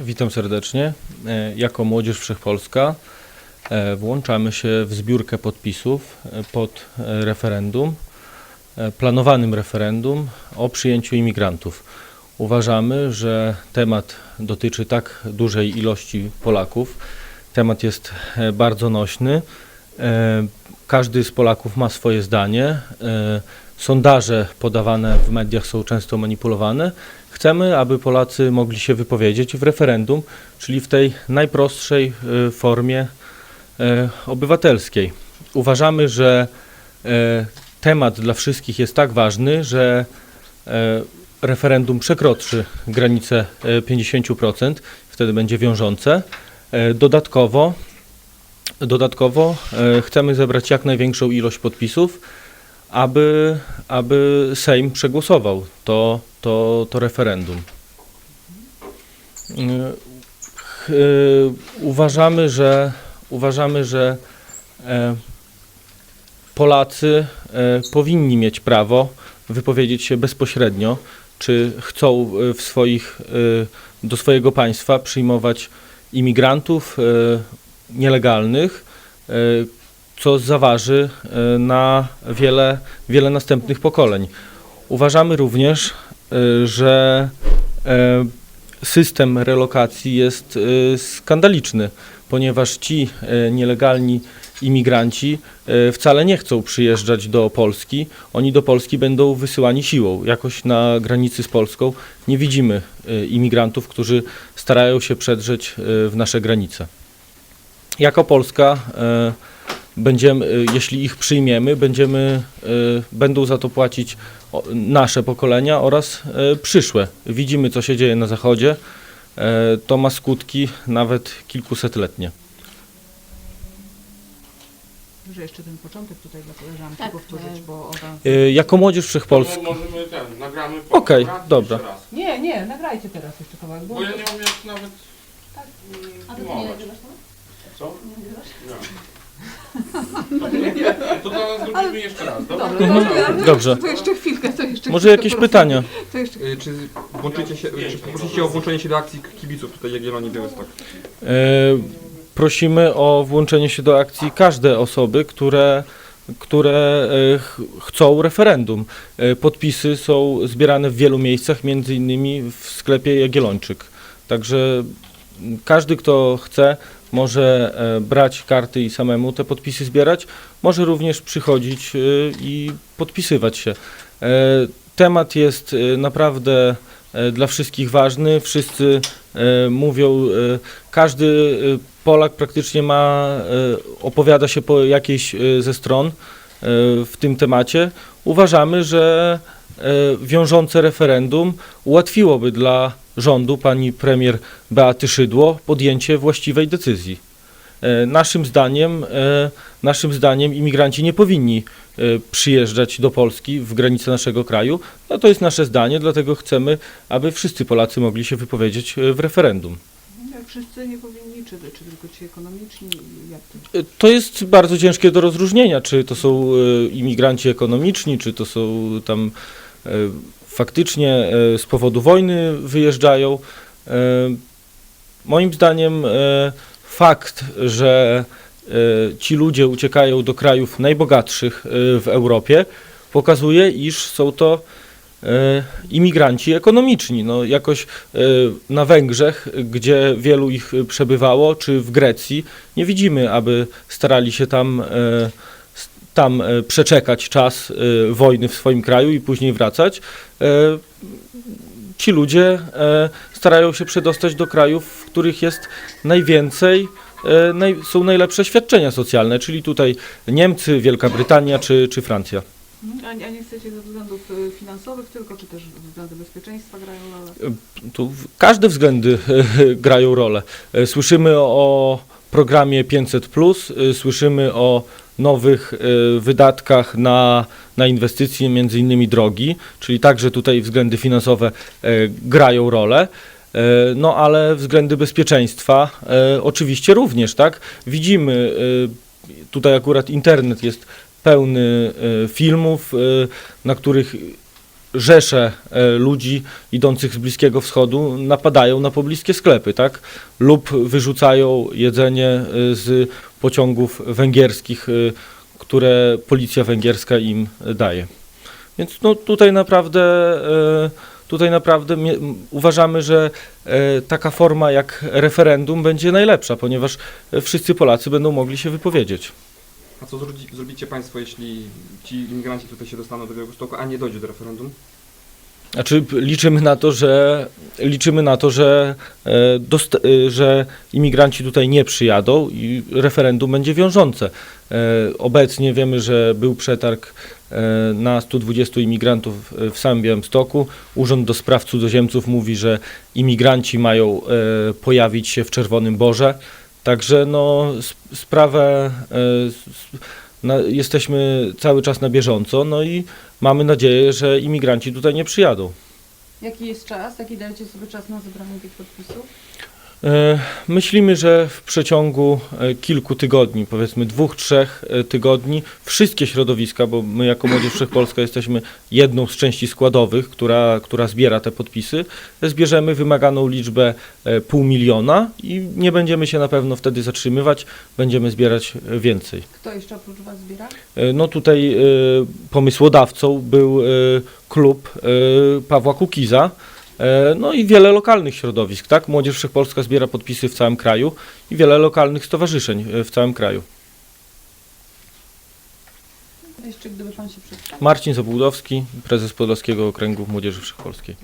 Witam serdecznie. E, Jako Młodzież Wszechpolska e, włączamy się w zbiórkę podpisów e, pod referendum, planowanym referendum o przyjęciu imigrantów. Uważamy, że temat dotyczy tak dużej ilości Polaków. Temat jest bardzo nośny. Każdy z Polaków ma swoje zdanie. Sondaże podawane w mediach są często manipulowane. Chcemy, aby Polacy mogli się wypowiedzieć w referendum, czyli w tej najprostszej e, formie e, obywatelskiej. Uważamy, że e, temat dla wszystkich jest tak ważny, że referendum przekroczy granicę e, 50%, wtedy będzie wiążące. Dodatkowo, dodatkowo chcemy zebrać jak największą ilość podpisów, aby, aby Sejm przegłosował to, to, to referendum. Y, ch- y, Uważamy, że, uważamy, że e, Polacy e, powinni mieć prawo wypowiedzieć się bezpośrednio, czy chcą e, w swoich, do swojego państwa przyjmować imigrantów nielegalnych, co zaważy e, na wiele, wiele następnych pokoleń. Uważamy również, e, że e, system relokacji jest skandaliczny, ponieważ ci nielegalni imigranci wcale nie chcą przyjeżdżać do Polski. Oni do Polski będą wysyłani siłą. Jakoś na granicy z Polską nie widzimy imigrantów, którzy starają się przedrzeć w nasze granice. Jako Polska będziemy, e, jeśli ich przyjmiemy, będziemy, e, będą za to płacić nasze pokolenia oraz e, przyszłe. Widzimy, co się dzieje na Zachodzie. E, To ma skutki nawet kilkusetletnie. Może jeszcze ten początek tutaj dla koleżanki Tak, powtórzyć, e, bo ona... E, Jako Młodzież Wszechpolska. To możemy ten, nagramy po Okej, dobra? dobra. Nie, nie, nagrajcie teraz jeszcze kawałek, bo... Bo ja nie umiem nawet Tak. A ty nie nagrywasz tam? Co? Nie nagrywasz? Nie. To teraz zrobimy jeszcze raz, dobra? Dobra, Mhm. dobra, Dobrze. To jeszcze chwilkę, to jeszcze Może chwilkę jakieś porozmawiamy. pytania? To jeszcze... Y, Czy włączycie się, czy poprosicie o włączenie się do akcji kibiców tutaj Jagiellonii Białystok? E, Prosimy o włączenie się do akcji każde osoby, które, które e, ch- chcą referendum. E, Podpisy są zbierane w wielu miejscach, między innymi w sklepie Jagiellończyk. Także każdy, kto chce, może e, brać karty i samemu te podpisy zbierać. Może również przychodzić e, i podpisywać się. E, Temat jest naprawdę dla wszystkich ważny. Wszyscy mówią, każdy Polak praktycznie ma, opowiada się po jakiejś ze stron w tym temacie. Uważamy, że wiążące referendum ułatwiłoby dla rządu pani premier Beaty Szydło podjęcie właściwej decyzji. E, Naszym zdaniem, e, naszym zdaniem imigranci nie powinni e, przyjeżdżać do Polski w granice naszego kraju. No to jest nasze zdanie, dlatego chcemy, aby wszyscy Polacy mogli się wypowiedzieć e, w referendum. Wszyscy nie powinni, czy, czy tylko ci ekonomiczni, jak to? E, To jest bardzo ciężkie do rozróżnienia, czy to są e, imigranci ekonomiczni, czy to są tam e, faktycznie z powodu wojny wyjeżdżają. Moim zdaniem fakt, że ci ludzie uciekają do krajów najbogatszych w Europie, pokazuje, iż są to imigranci ekonomiczni. No, jakoś e, na Węgrzech, gdzie wielu ich przebywało, czy w Grecji, nie widzimy, aby starali się tam, s- tam przeczekać czas wojny w swoim kraju i później wracać. Ci ludzie starają się przedostać do krajów, w których jest najwięcej, naj, są najlepsze świadczenia socjalne, czyli tutaj Niemcy, Wielka Brytania czy, czy Francja. A, nie- a nie chcecie ze względów y, finansowych tylko, czy też względy bezpieczeństwa grają rolę? Tu w- każde względy grają rolę. E, Słyszymy o programie 500, e, słyszymy o nowych e, wydatkach na, na inwestycje, między innymi drogi, czyli także tutaj względy finansowe e, grają rolę. E, No ale względy bezpieczeństwa e, oczywiście również, tak? Widzimy, e, tutaj akurat internet jest pełny e, filmów, e, na których rzesze e, ludzi idących z Bliskiego Wschodu napadają na pobliskie sklepy, tak? Lub wyrzucają jedzenie z pociągów węgierskich, które policja węgierska im daje. Więc no, tutaj naprawdę, tutaj naprawdę uważamy, że taka forma jak referendum będzie najlepsza, ponieważ wszyscy Polacy będą mogli się wypowiedzieć. A co zrobi- zrobicie Państwo, jeśli ci imigranci tutaj się dostaną do Białegostoku, a nie dojdzie do referendum? Znaczy liczymy na to, że liczymy na to, że, e, dost, e, że imigranci tutaj nie przyjadą i referendum będzie wiążące. E, Obecnie wiemy, że był przetarg na 120 imigrantów w samym Białymstoku. Urząd do Spraw Cudzoziemców mówi, że imigranci mają pojawić się w Czerwonym Borze. Także no, sp- sprawę e, na, jesteśmy cały czas na bieżąco, no i mamy nadzieję, że imigranci tutaj nie przyjadą. Jaki jest czas? Jaki dajecie sobie czas na zebranie tych podpisów? E, Myślimy, że w przeciągu e, kilku tygodni, powiedzmy dwóch, trzech e, tygodni, wszystkie środowiska, bo my jako Młodzież Wszechpolska jesteśmy jedną z części składowych, która, która zbiera te podpisy, zbierzemy wymaganą liczbę pół miliona i nie będziemy się na pewno wtedy zatrzymywać, będziemy zbierać więcej. Kto jeszcze oprócz Was zbiera? No tutaj pomysłodawcą był klub Pawła Kukiza, no i wiele lokalnych środowisk, tak? Młodzież Wszechpolska zbiera podpisy w całym kraju i wiele lokalnych stowarzyszeń e, w całym kraju. Jeszcze gdyby Pan się przedstawił. Marcin Zabudowski, prezes Podlaskiego Okręgu Młodzieży Wszechpolskiej.